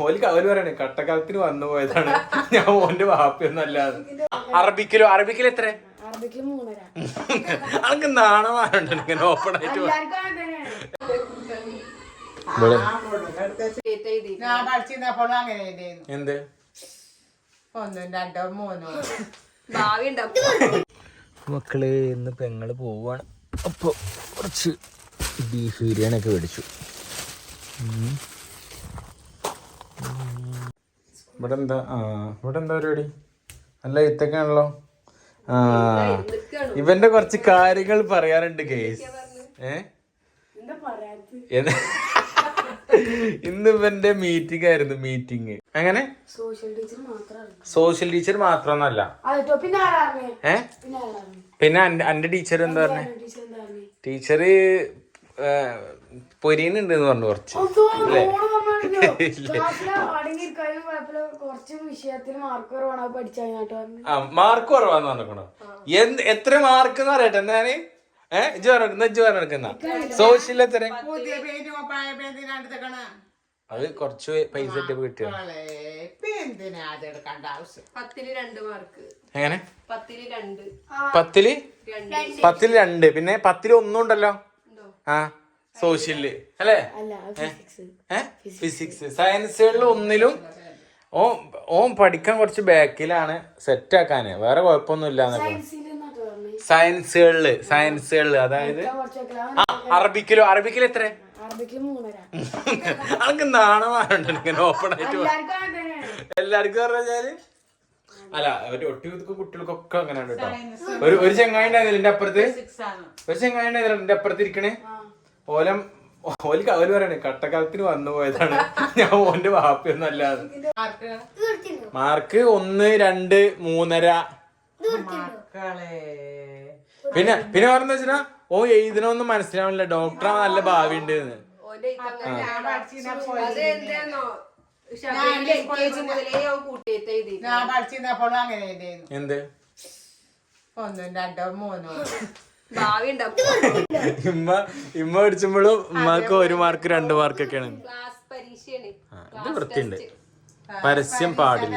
ഓൽ അവർ പറയണേ കട്ടക്കാലത്തിന് വന്നു പോയതാണ്. ഞാൻ ഓന്റെ വാപ്പിയൊന്നും അല്ലാതെ അറബിക്കിലോ അറബിക്കിൽ എത്ര അനക്ക് നാണമാണുണ്ട് ഇങ്ങനെ ഓപ്പൺ ആയിട്ട് ഞാൻ പഠിച്ചിരുന്നപ്പോഴും അങ്ങനെ തന്നെയായിരുന്നു. എന്ത്? ഒന്നും രണ്ടോ മൂന്നോ. ഭാവി ഉണ്ടാവും. മക്കൾ ഇന്ന് പെങ്ങൾ പോവാണ്. അപ്പൊ കുറച്ച് ബീഫ് ബിരിയാണി ഒക്കെ മേടിച്ചു. ഉം. ഇവിടെ എന്താ ആ ഇവിടെ എന്താ പരിപാടി? നല്ല ഇത്തൊക്കെയാണല്ലോ ആ ഇവന്റെ കുറച്ച് കാര്യങ്ങൾ പറയാനുണ്ട് കേസ് ഏ? ഇന്ന് ഇവന്റെ മീറ്റിംഗ് ആയിരുന്നു മീറ്റിംഗ് അങ്ങനെ സോഷ്യൽ ടീച്ചർ ആരാറിനെ ഏ? പിന്നെ എന്റെ ടീച്ചർ എന്താ പറഞ്ഞേ? ടീച്ചർ പൊരിയനുണ്ട് എന്ന് പറഞ്ഞു കുറച്ച്. ക്ലാസ്സിൽ മാർക്ക് കുറവാന്ന് പറഞ്ഞോ എന്ത് എത്ര മാർക്ക് എന്ന് പറയട്ടെ എന്താണ് ഏഹ് ഇജ്ജ് പറഞ്ഞ ഇജ്ജ് പറഞ്ഞെടുക്കുന്ന സോഷ്യൽ എത്ര അത് കുറച്ച് പൈസ കിട്ടിയോ? എങ്ങനെ? പത്തിൽ പത്തിൽ? രണ്ട്. പിന്നെ പത്തിൽ ഒന്നും ഉണ്ടല്ലോ. ആ. സോഷ്യൽ അല്ലേ? ഫിസിക്സ് ഫിസിക്സ് സയൻസുകളിൽ ഒന്നിലും ഓ ഓൻ പഠിക്കാൻ കുറച്ച് ബാക്കിലാണ് സെറ്റ് ആക്കാന് വേറെ കുഴപ്പമൊന്നും എന്നൊക്കെ സയൻസിൽ പറഞ്ഞു സയൻസുകളിൽ സയൻസുകളിൽ അതായത് അറബിക്കിലോ? അറബിക്കിൽ എത്ര അനക്ക് നാണമാരുണ്ട് ഇങ്ങനെ ഓപ്പൺ ആയിട്ട് എല്ലാവർക്കും പറഞ്ഞാൽ അല്ല ഒരു ഒട്ടുമിക്ക കുട്ടികൾക്കൊക്കെ അങ്ങനെ ഉണ്ട് കേട്ടോ ഒരു ഒരു ചെങ്ങായി ഉണ്ടായിരുന്നില്ല എന്റെ അപ്പുറത്ത് ഒരു ചെങ്ങായി ഉണ്ടായിരുന്നില്ല എന്റെ അപ്പുറത്ത് ഇരിക്കണേ? ഓലം ഓലിക്ക് അവർ പറയണേ കട്ടക്കാലത്തിന് വന്നു പോയതാണ്. ഞാൻ ഓന്റെ വാപ്പിയൊന്നും അല്ലാതെ ആർക്ക് മാർക്ക് ഒന്ന് രണ്ട് മൂന്നര. പിന്നെ പിന്നെ പറഞ്ഞ വെച്ചാ ഓ എഴുതണമൊന്നും മനസ്സിലാവില്ല ഡോക്ടറാ നല്ല ഭാവി ഉണ്ട് എന്ത്? ഒന്നും രണ്ടോ മൂന്നോ? ഭാവി ഇമ്മ ഇമ്മ പഠിച്ചുമ്പോഴും ഉമ്മക്ക് ഒരു മാർക്ക് രണ്ട് മാർക്കൊക്കെയാണ്. ക്ലാസ് പരീക്ഷയാണ്. ഇത് വൃത്തിയുണ്ട്. പരസ്യം പാടില്ല.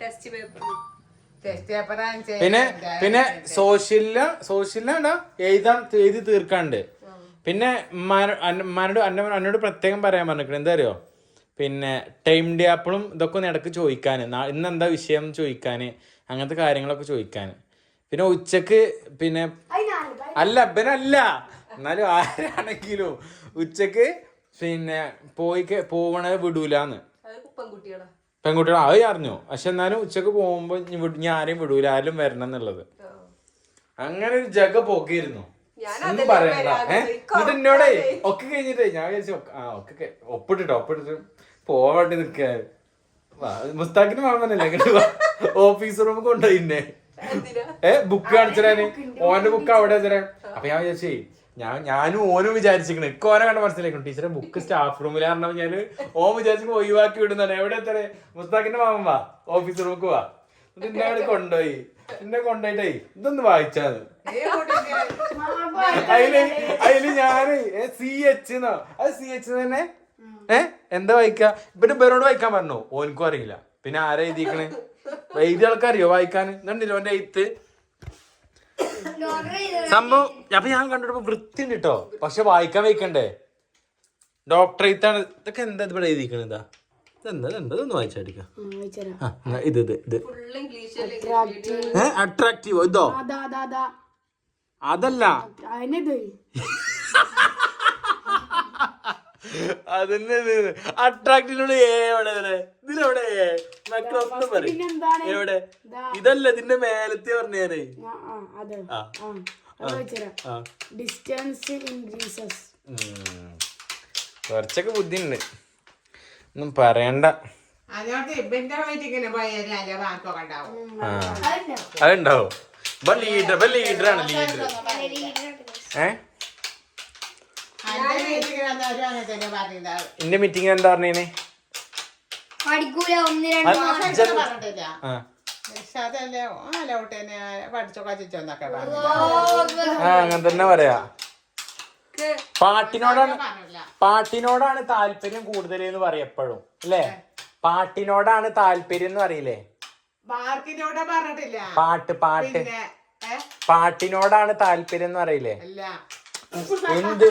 ടെസ്റ്റ് പേപ്പർ പിന്നെ പിന്നെ സോഷ്യലിൽ സോഷ്യലിലാണ്ടാ എഴുതാൻ എഴുതി തീർക്കാണ്ട്. പിന്നെ ഉമ്മാനോ- അന്ന- അന്നോട് പ്രത്യേകം പറയാൻ പറഞ്ഞിരിക്കണം എന്താ അറിയോ? പിന്നെ ടൈം ഡേ ആപ്പിളും ഇതൊക്കെ ഒന്ന് ഇടയ്ക്ക് ചോദിക്കാൻ ഇന്ന് എന്താ വിഷയം ചോദിക്കാൻ അങ്ങനത്തെ കാര്യങ്ങളൊക്കെ ചോദിക്കാൻ പിന്നെ ഉച്ചയ്ക്ക് പിന്നെ അല്ല ഇവനല്ല. എന്നാലും ആരാണെങ്കിലും ഉച്ചയ്ക്ക് പിന്നെ പോയി പോവണത് വിടൂലെന്ന്. പെൺകുട്ടികളാ. അത് അറിഞ്ഞു. പക്ഷെ എന്നാലും ഉച്ചയ്ക്ക് പോകുമ്പോ ഞാൻ ആരെയും വിടൂല ആരും വരണം എന്നുള്ളത്. അങ്ങനെ ഒരു ജഗ പോക്കിയിരുന്നു. ഒന്നും പറയണ്ട. ഏഹ് എന്നിട്ട് എന്നോടേ ഒക്കെ കഴിഞ്ഞിട്ടേ ഞാൻ വിചാരിച്ചു ആ ഒക്കെ ഒപ്പിട്ടിട്ടോ ഒപ്പിട്ടിട്ട് പോവാണ്ടി നിക്ക മുസ്താഖിന് വാങ്ങാനല്ലേ ഓഫീസ് റൂം കൊണ്ടുപോയിന്നെ. ഏ ബുക്ക് കാണിച്ചേ ഓന്റെ ബുക്ക് അവിടെ വെച്ചേ അപ്പൊ ഞാൻ വിചാരിച്ചേ ഞാൻ ഞാനും ഓനും വിചാരിച്ചിരിക്കണ. എനിക്ക് ഓനെ കണ്ട മനസ്സിലാക്കും ടീച്ചറെ ബുക്ക് സ്റ്റാഫ് റൂമിൽ കാരണം ഞാൻ ഓൻ വിചാരിച്ചു ഒഴിവാക്കി വിടുന്നാണ് എവിടെ എത്തരേ മുസ്താഖിന്റെ മാമൻ വാ. ഓഫീസ് റൂമിക്ക് വാ. എന്നിട്ട് എന്നെ അവിടെ കൊണ്ടുപോയി എന്നെ കൊണ്ടുപോയിട്ടേ ഇതൊന്ന് വായിച്ചാന്ന്. അതിൽ അതിൽ ഞാൻ സി എച്ച് എന്നോ അത് സി എച്ച് തന്നെ? ഏ എന്താ വായിക്ക? ഇവന്റെ പേരോട് വായിക്കാൻ പറഞ്ഞു. ഓനക്കും അറിയില്ല. പിന്നെ ആരാ എഴുതിക്കണേ എഴുതിയ ആൾക്കറിയോ വായിക്കാൻ? എന്നുണ്ടല്ലോ എന്റെ എഴുത്ത്. സംഭവം അപ്പൊ ഞാൻ കണ്ടിട്ട് വൃത്തി ഉണ്ട് കേട്ടോ പക്ഷെ വായിക്കാൻ വയ്ക്കണ്ടേ. ഡോക്ടർ എഴുത്താണ്. ഇതൊക്കെ എന്താ ഇവിടെ എഴുതിക്കണ ഇതാ? ഇതെന്താ ഇതെന്താ? ഇതൊന്ന് വായിച്ചടിക്കാം ഇത് അട്രാക്റ്റീവ് അതല്ല. അതന്നെ അട്രാക്റ്റീവിനോട് എവിടെ വരെ ഇതിലെവിടെ? മക്കളൊന്നും പറയും. പിന്നെന്താണ് എവിടെ? ഇതല്ല ഇതിന്റെ മേലത്തെ വെച്ചുതരാം ആ ഡിസ്റ്റൻസ് ഇൻക്രീസസ് ഉം. കുറച്ചൊക്കെ ബുദ്ധിയുണ്ട്. ഒന്നും പറയണ്ട. അതുണ്ടാവും ലീഡർ ലീഡറാണ് ലീഡർ ഏ അന്റെ വീട്ടിൽ വന്നവരും അങ്ങനെ തന്നെ പറയുന്നത് എന്റെ മീറ്റിംഗ് എന്താ പറഞ്ഞേ പഠിക്കൂല ഒന്ന് രണ്ട് മാസം പറഞ്ഞിട്ടില്ല. ആ. അതല്ലേ തന്നെ അങ്ങനെ തന്നെ പറയാ. പാട്ടിനോടാണ് പാട്ടിനോടാണ് താല്പര്യം കൂടുതൽ എന്ന് പറയും എപ്പോഴും അല്ലേ? പാട്ടിനോടാണ് താല്പര്യം എന്ന് പറയില്ലേ? പാട്ട് പാട്ട്. പാട്ടിനോടാണ് താല്പര്യം എന്ന് പറയില്ലേ? അല്ല. എന്ത്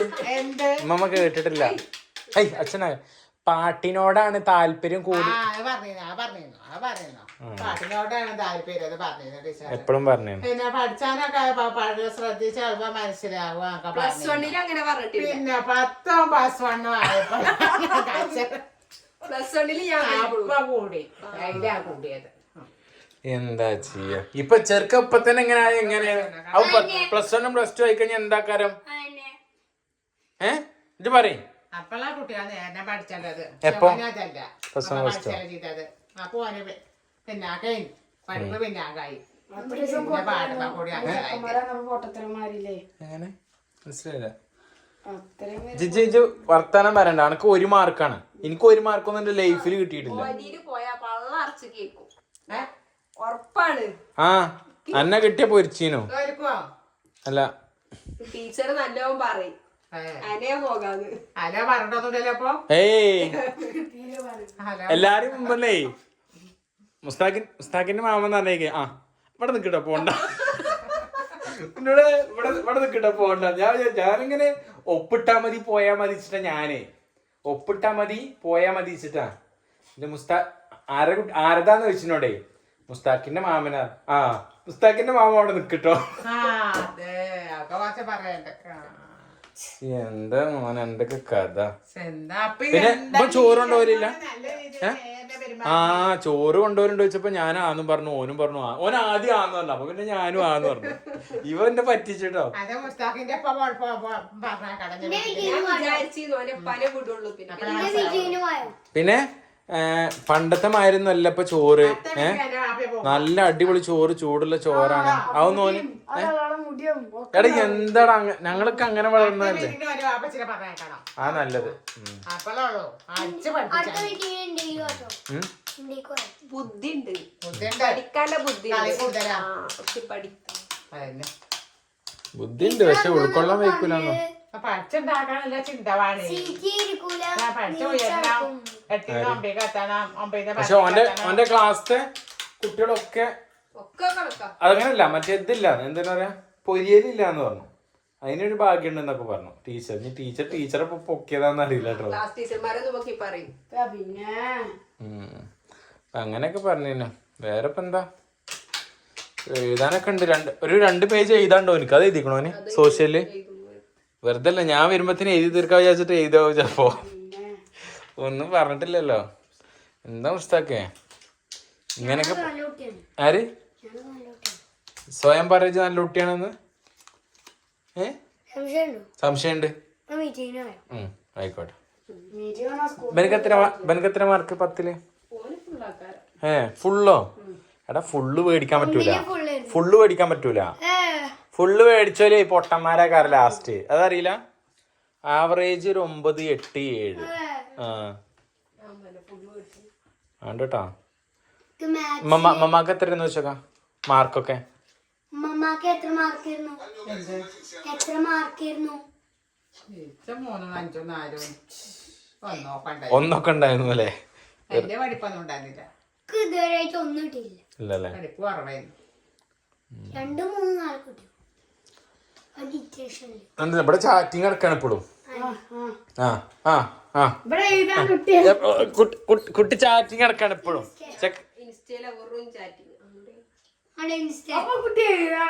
ഉമ്മമ്മ ഉമ്മ കേട്ടിട്ടില്ല. ഐ അച്ഛനാ. പാട്ടിനോടാണ് താല്പര്യം ആ കൂടി അത് പറഞ്ഞിരുന്നു അത് പറഞ്ഞിരുന്നു. പാട്ടിനോടാണ് താല്പര്യം അത് പറഞ്ഞിരുന്നു ടീച്ചർ എപ്പോഴും പറഞ്ഞു പിന്നെ പഠിച്ചാനൊക്കെ പാട്ട് ശ്രദ്ധിച്ചാൽ ശ്രദ്ധിച്ച് ചിലപ്പോ മനസ്സിലാവും ഒക്കെ പ്ലസ് പറഞ്ഞു വണ്ണിൽ അങ്ങനെ പറഞ്ഞിട്ടില്ല. പിന്നെ പത്തും പ്ലസ് വണ്ണും ആയപ്പോ പ്ലസ് വണ്ണിൽ ഞാൻ അപ്പൊ കൂടി. അതിലാ കൂടിയത്. എന്താ ചെയ്യ? ഇപ്പൊ ചെറുക്കപ്പത്തന്നെ എങ്ങനെയാ എങ്ങനെയാ എങ്ങനെ എങ്ങനെയാണ് പ്ലസ് വണ്ണും പ്ലസ് ടു ആയിക്കഴിഞ്ഞാൽ എന്താ കാരം ഏ? ഇത് പറയും. അപ്പളാ കുട്ടികൾ നേരെ എപ്പോ? അപ്പൊ. ചെയ്തത്. അപ്പൊ ഓന് പി- പിന്നാക്കായി പഠിപ്പ് പിന്നാക്കായി ഒരു ദിവസം പിന്നെ പാട്ടൊക്കെ കൂടി അങ്ങനെ ചെക്കന്മാരാണ് പൊട്ടത്തരന്മാരില്ലേ? എങ്ങനെ? മനസ്സിലായില്ല. അത്രയും പേര് ജിജി ജിജു വർത്താനം പറയണ്ട. എനിക്ക് ഒരു മാർക്കാണ്. എനിക്ക് ഒരു മാർക്കൊന്നും എന്റെ ലൈഫിൽ കിട്ടിയിട്ടില്ല. വരിയിൽ പോയാ പള്ള അറച്ച് കേക്കും. ഏ? ഉറപ്പാണ്. ആ അന്ന കിട്ടിയ പൊരിച്ചീനോ? അല്ല. ടീച്ചർ നല്ലോണം പറയും. എല്ലാരും മുമ്പല്ലേ? മുസ്താഖിൻ മുസ്താഖിന്റെ മാമൻ പറഞ്ഞേക്ക്. ആ ഇവിടെ നിക്കട്ടോ പോണ്ട. എന്നോട് ഇവിടെ ഇവിടെ നിക്കട്ടോ പോണ്ട. ഞാൻ ഞാനിങ്ങനെ ഒപ്പിട്ടാ മതി പോയാ മതി വെച്ചിട്ടാ ഞാനേ. ഒപ്പിട്ടാ മതി പോയാ മതി വെച്ചിട്ടാ എന്റെ മുസ്താ ആരെ കുട്ടി ആരതാന്ന് വെച്ചിനോടേ മുസ്താഖിന്റെ മാമനാ. ആ മുസ്താഖിന്റെ മാമ അവിടെ കുറച്ച് പറയണ്ട്. എന്താ മോൻ എന്തൊക്കെ കഥ? പിന്നെ ഇപ്പൊ ചോറ് കൊണ്ടുപോരില്ല ആ ചോറ് കൊണ്ടുവരുന്നുണ്ട് ചോദിച്ചപ്പോ ഞാൻ ആന്നും പറഞ്ഞു ഓനും പറഞ്ഞു ആ. ഓൻ ആദ്യം ആന്ന് പറഞ്ഞു അപ്പൊ പിന്നെ ഞാനും ആന്ന് പറഞ്ഞു. ഇവ എന്നെ പറ്റിച്ചിട്ടോ? പിന്നെ പണ്ടത്തെ മായിരുന്നല്ല ഇപ്പൊ ചോറ് നല്ല അടിപൊളി ചോറ് ചൂടുള്ള ചോറാണ്. അതൊന്നും ഓന് മുടിയും എടാ എന്താടാ അങ്ങ- ഞങ്ങളൊക്കെ അങ്ങനെ വളർന്നതല്ലേ? ആ നല്ലത്. ഉം. അടുത്ത വീട്ടിൽ കേട്ടോ ബുദ്ധി ഉണ്ട് പഠിക്കാനുള്ള ബുദ്ധി കളി. കൂടുതലാ. പക്ഷെ പഠിക്കാം. അതന്നെ. ബുദ്ധിയുണ്ട് പക്ഷെ ഉൾക്കൊള്ളാൻ വയ്ക്കൂലെന്നോ? ചിന്തവാണ്. പഠിച്ചു ഉയരണം എത്തണം ഒമ്പതിന് പക്ഷെ ഓന്റെ ഓന്റെ ക്ലാസ്സിലെ കുട്ടികളൊക്കെ ഒക്കെ അതങ്ങനല്ല മറ്റേ ഇതില്ല എന്താ പറയാ? പൊരിയലില്ല എന്ന് പറഞ്ഞു. അതിനൊരു ഭാഗ്യം ഉണ്ടെന്നൊക്കെ പറഞ്ഞു. ടീച്ചർ ഇനി ടീച്ചർ ടീച്ചറെ പൊക്കിയതാന്ന് അറിയില്ല കേട്ടോ. പിന്നെ. അങ്ങനെയൊക്കെ പറഞ്ഞു വേറെ ഇപ്പൊ എന്താ? എഴുതാനൊക്കെ ഉണ്ട്. രണ്ട് ഒരു രണ്ട് പേജ് എഴുതാണ്ടോ എനിക്ക്? അത് എഴുതിക്കണോന് സോഷ്യൽ വെറുതെ അല്ല ഞാൻ വരുമ്പത്തിന് എഴുതി തീർക്കാൻ വിചാരിച്ചിട്ട് എഴുതാവോ ചിലപ്പോ? ഒന്നും പറഞ്ഞിട്ടില്ലല്ലോ. എന്താ പുസ്തകേ ഇങ്ങനെയൊക്കെ ആര്? സ്വയം പറഞ്ഞ നല്ല കുട്ടിയാണെന്ന്? ഏ? സംശയമുണ്ടോ? ആയിക്കോട്ടെ. മീറ്റിംഗ് ആണോ സ്കൂൾ ബനക്ക് എത്ര മാ- ബനക്ക് എത്ര മാർക്ക് പത്തിൽ? ഏ ഫുള്ളോ? എടാ ഫുള്ള് മേടിക്കാൻ പറ്റൂല. ഫുള്ള് മേടിക്കാൻ പറ്റൂല. ഫുള്ള് മേടിച്ചോലേ ഈ പൊട്ടന്മാരാക്കാറ് ലാസ്റ്റ് അതറിയില്ല? ആവറേജ് ഒരു ഒമ്പത് എട്ട് ഏഴ്. ആ. ആണ്ടോട്ടാ മമ്മക്ക് എത്രയെന്ന് വെച്ചോക്കാം? മാർക്കൊക്കെ മമ്മാക്ക് എത്ര മാർക്കായിരുന്നു എത്ര മാർക്കായിരുന്നു മൂന്നും അഞ്ചും നാലും ഒന്നൊക്കെ ഉണ്ടായിരുന്നു അല്ലേ എന്റെ പഠിപ്പൊന്നും ഉണ്ടായിരുന്നില്ല. എനിക്ക് ഇതുവരെയായിട്ട് ഒന്നും കിട്ടിയില്ല ഇല്ലല്ലേ? പഠിപ്പ് കുറവായിരുന്നു. രണ്ട് മൂന്ന് നാല് കുട്ടി ഇവിടെ ചാറ്റിങ് ഇപ്പോഴും. ആ ആ. ആ കുട്ടി- ചാറ്റിങ് നടക്കാണ് ഇപ്പോഴും. ചെക്ക് ഇൻസ്റ്റയിലെ വെറും ചാറ്റിങ് അവിടെ ഇൻസ്റ്റ അപ്പൊ കുട്ടി എഴുതാൻ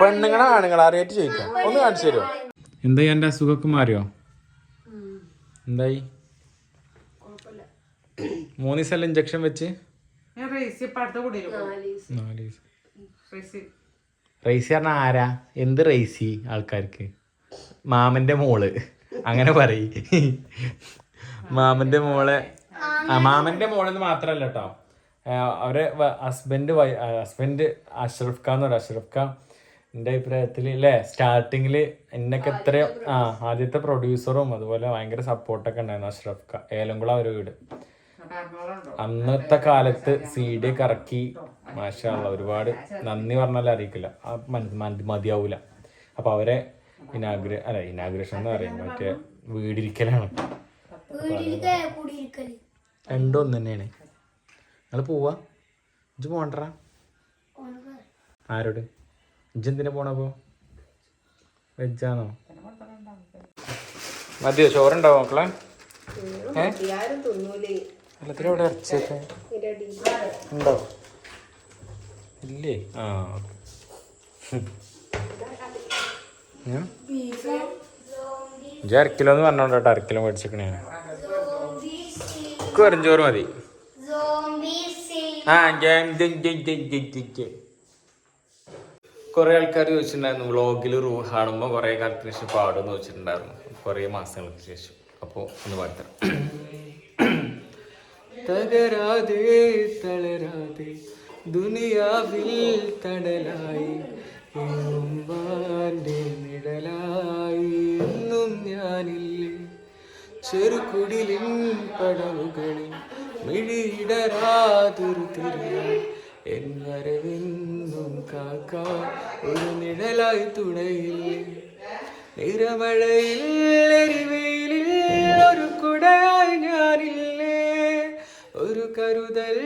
പെണ്ണുങ്ങളെ ആണുങ്ങളെ അറിയാറ്റ് ചോദിക്കാം. ഒന്ന് കാണിച്ചു തരുമോ എന്തായി എന്റെ അസുഖമൊക്കെ മാറിയോ എന്തായി മൂന്ന് ദിവസം ഇഞ്ചക്ഷൻ വെച്ച്? റേസി പറഞ്ഞ ആരാ? എന്ത് റൈസി ആൾക്കാർക്ക്? മാമന്റെ മോൾ. അങ്ങനെ പറയും. മാമന്റെ മോളെ ആ മാമന്റെ മോളെന്ന് മാത്രല്ല കേട്ടോ. അവരെ ഹസ്ബൻഡ് ഹസ്ബൻഡ് അഷ്റഫ് ഖാൻ എന്ന് പറയും. അഷ്റഫ് ഖാൻ എന്റെ അഭിപ്രായത്തിൽ അല്ലേ സ്റ്റാർട്ടിങ്ങിൽ എന്നൊക്കെ എത്ര ആ ആദ്യത്തെ പ്രൊഡ്യൂസറും അതുപോലെ ഭയങ്കര സപ്പോർട്ടൊക്കെ ഉണ്ടായിരുന്നു അഷ്റഫ് ഖാൻ. ഏലംകുളം ഒരു വീട്. അന്നത്തെ കാലത്ത് സി ഡി ഒക്കെ ഇറക്കി. മാഷാള്ള ഒരുപാട് നന്ദി പറഞ്ഞാലും അറിയിക്കില്ല. മതിയാവൂല. അപ്പൊ അവരെ ഇനാഗ്ര അല്ല ഇനാഗ്രേഷൻ എന്ന് പറയും. മറ്റേ വീടിരിക്കലാണ്. രണ്ടും ഒന്ന് തന്നെയാണ് നിങ്ങൾ പോവാ? ഇജ് പോണ്ടറ ആരോട്? ഇജ് എന്തിനാ പോണപ്പോ വെജാണോ മതിയോ? ചോറുണ്ടാവോ മക്കളെ? എല്ലാത്തിനും ഇവിടെ ഇറച്ചിയൊക്കെ. ഉണ്ടോ? ഇല്ലേ? ആ ഇജ് അരക്കിലോ എന്ന് അരക്കിലോ മേടിച്ചിരിക്കണേ വെറും ചോറ് മതി. ആ കുറെ ആൾക്കാർ ചോദിച്ചിട്ടുണ്ടായിരുന്നു വ്ളോഗിൽ റൂ കാണുമ്പോൾ കുറെ കാലത്തിന് ശേഷം പാടുമെന്ന് ചോദിച്ചിട്ടുണ്ടായിരുന്നു. കുറെ മാസങ്ങൾക്ക് ശേഷം. അപ്പോൾ ഒന്ന് പാടിത്തരാം. തകരാതെ തളരാതെ ദുനിയാവിൽ തടലായി നിഴലായി എന്നും ഞാനില്ലേ. ചെറുകുടിലിൻ പടവുകളിൽ മിഴിയിടരാതൊരു തിരിയായി എൻ കാക്കാൻ ഒരു നിഴലായി തുണയില്ലേ നിരമഴയിൽ എരിവയിലിൽ ഒരു കുടയായി ഞാനില്ലേ. ഒരു കരുതൽ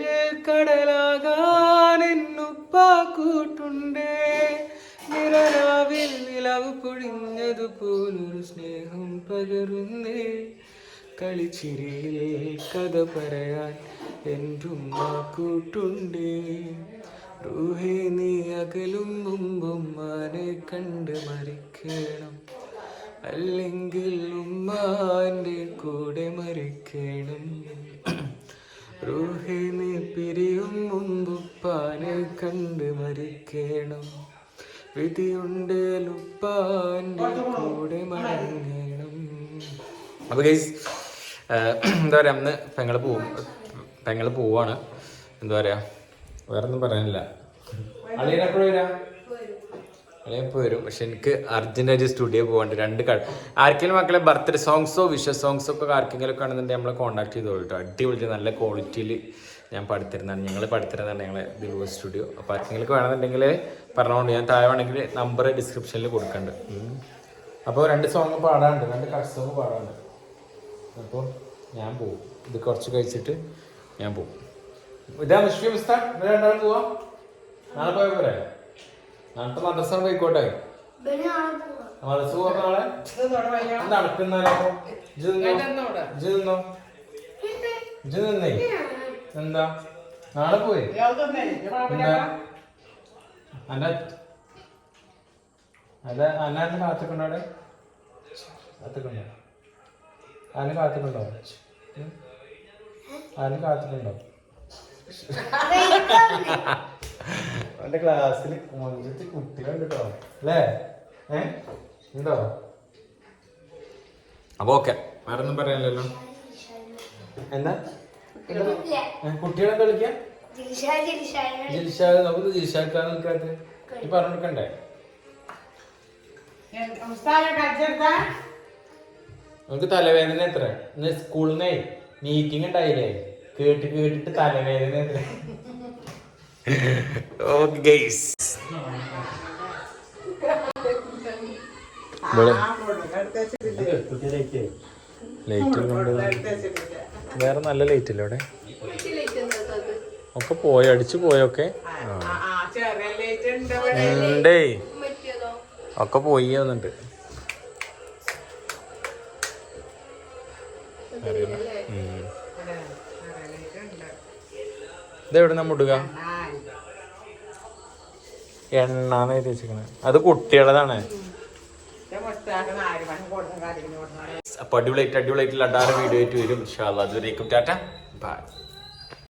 കടലാകാൻ എന്നുപ്പാ കൂട്ടുണ്ടേ. നിറരാവിൽ നിലവ് പൊഴിഞ്ഞതുപോലൊരു സ്നേഹം പകരുന്നേ. കളിച്ചിരിയിൽ കഥ പറയാൻ എന്റുമ്മ കൂട്ടുണ്ട് നീ അകലും മുമ്പും മാനെ കണ്ട് മരിക്കണം. അല്ലെങ്കിൽ ഉമ്മാന്റെ കൂടെ മരിക്കണം. റൂഹേ നീ പിരിയും മുമ്പുപ്പാനെ കണ്ട് മരിക്കണം. വിധിയുണ്ടേലുപ്പാന്റെ കൂടെ മടങ്ങണം. അപ്പൊ ഗൈസ് എന്താ പറയാ അന്ന് പെങ്ങൾ പോവും. പെങ്ങൾ പോവാണ്. എന്താ പറയാ വേറെ ഒന്നും പറയാനില്ല വരാം? അളിയപ്പോൾ വരും. പക്ഷെ എനിക്ക് അർജന്റായിട്ട് സ്റ്റുഡിയോ പോകാണ്ട് രണ്ട് കട ആർക്കെങ്കിലും മക്കളെ ബർത്ത്ഡേ സോങ്സോ വിഷ സോങ്സോ ഒക്കെ ആർക്കെങ്കിലും ഒക്കെ ആണെന്നുണ്ടെങ്കിൽ നമ്മളെ കോൺടാക്ട് ചെയ്തോളൂ കേട്ടോ. അടിപൊളി നല്ല ക്വാളിറ്റിയിൽ ഞാൻ പഠിത്തരുന്നതാണ്. ഞങ്ങൾ പഠിത്തരുന്നതാണ് ഞങ്ങളെ ദിലൂർ സ്റ്റുഡിയോ അപ്പോൾ ആർക്കെങ്കിലും വേണമെന്നുണ്ടെങ്കിൽ പറഞ്ഞുകൊണ്ട് ഞാൻ താഴെ വേണമെങ്കിൽ നമ്പർ ഡിസ്ക്രിപ്ഷനിൽ കൊടുക്കണ്ട്. അപ്പോൾ രണ്ട് സോങ് പാടാണ്ട് രണ്ട് കട്ട് സോങ് പാടാനുണ്ട്. അപ്പോൾ ഞാൻ പോവും. ഇത് കുറച്ച് കഴിച്ചിട്ട് ഞാൻ പോവും. ഇതാ മുഷ്ഫി മുസ്താൻ രണ്ടാളും പോവാം? നാളെ പോയ പോരെ? നാളത്തെ മദ്രസ പോയിക്കോട്ടെ? മദ്രസ പോവാ നാളെ? നടക്കുന്നാലോ ഇജ്ജ് നിന്നോ? ഇജ്ജ് നിന്നോ? ഇജ്ജ് നിന്നേ? എന്താ? നാളെ പോയി? അല്ല അല്ല അന്നാരും കാത്തിക്കണ്ടോ അവിടെ? കാത്തിക്കണ്ടോ ആരും കാത്തിട്ടുണ്ടോ? ആരും കാത്തിട്ടുണ്ടോ? അവന്റെ ക്ലാസ്സിൽ മൊഞ്ചത്തി കുട്ടികളുണ്ട് കേട്ടോ അല്ലേ? ഏ? ഉണ്ടോ? അപ്പൊ ഓക്കെ വേറെ ഒന്നും പറയാനില്ലല്ലോ എന്താ ഏ, കുട്ടികളെ കളിക്കാം? ജിൽഷാദ് നമുക്ക് ജിൽഷാക്കാൻ നിൽക്കാത്ത ഈ പറഞ്ഞു കൊടുക്കണ്ടേ? നമുക്ക് തലവേദന എത്ര? ഇന്ന് സ്കൂളിൽ നിന്നേ മീറ്റിംഗ് ഉണ്ടായില്ലേ? കേട്ട് കേട്ടിട്ട് തലവേദന എത്ര? ഓക്കെ ഗൈസ് ലൈറ്റ് കൊണ്ട് വേറെ നല്ല ലൈറ്റ് അല്ലേ ഇവിടെ അത്? ഒക്കെ പോയോ? അടിച്ചു പോയൊക്കെ ഉണ്ട് ഒക്കെ പോയി വന്നിട്ട്. ഇതെവിടെ ഇടുക. എണ്ണാന്ന് എഴുതി അത് കുട്ടികളതാണ് അപ്പൊ അടിപൊളിയായിട്ട് അടിപൊളിയായിട്ട് ലഡാറ് വീഡിയോ ആയിട്ട് വരും. ഇൻഷാല്ലാ അതുവരേക്കും ടാറ്റ. ബൈ